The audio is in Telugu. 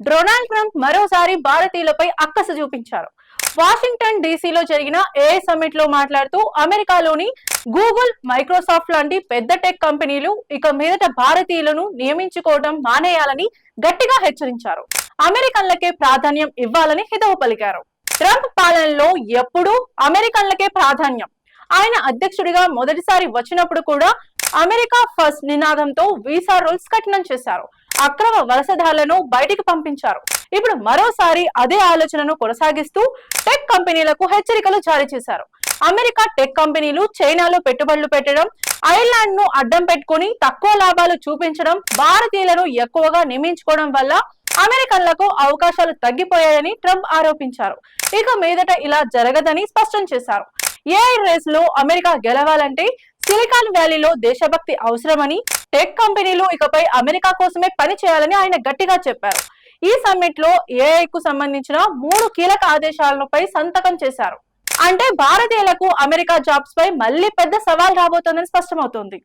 డొనాల్డ్ ట్రంప్ మరోసారి భారతీయులపై అక్కస చూపించారు. వాషింగ్టన్ డీసీలో జరిగిన ఏ సమ్మిట్లో మాట్లాడుతూ అమెరికాలోని గూగుల్ మైక్రోసాఫ్ట్ లాంటి పెద్ద టెక్ కంపెనీలు ఇక మీదట భారతీయులను నియమించుకోవడం మానేయాలని గట్టిగా హెచ్చరించారు. అమెరికన్లకే ప్రాధాన్యం ఇవ్వాలని హితవు పలికారు. ట్రంప్ పాలనలో ఎప్పుడూ అమెరికన్లకే ప్రాధాన్యం. ఆయన అధ్యక్షుడిగా మొదటిసారి వచ్చినప్పుడు కూడా అమెరికా ఫస్ట్ నినాదంతో వీసా రూల్స్ కఠినం చేశారు. అక్రమ వలసదారులను బయటికి పంపించారు. ఇప్పుడు మరోసారి అదే ఆలోచనను కొనసాగిస్తూ టెక్ కంపెనీలకు హెచ్చరికలు జారీ చేశారు. అమెరికా టెక్ కంపెనీలు చైనాలో పెట్టుబడులు పెట్టడం ఐర్లాండ్ను అడ్డం పెట్టుకుని తక్కువ లాభాలు చూపించడం భారతీయులను ఎక్కువగా నియమించుకోవడం వల్ల అమెరికన్లకు అవకాశాలు తగ్గిపోయాయని ట్రంప్ ఆరోపించారు. ఇక మీదట ఇలా జరగదని స్పష్టం చేశారు. ఏఐ రేస్లో అమెరికా గెలవాలంటే సిలికాన్ వ్యాలీలో దేశభక్తి అవసరమని టెక్ కంపెనీలు ఇకపై అమెరికా కోసమే పని చేయాలని ఆయన గట్టిగా చెప్పారు. ఈ సమ్మిట్లో ఏఐ కు సంబంధించిన మూడు కీలక ఆదేశాలపై సంతకం చేశారు. అంటే భారతీయులకు అమెరికా జాబ్స్ పై మళ్ళీ పెద్ద సవాల్ రాబోతోందని స్పష్టమవుతోంది.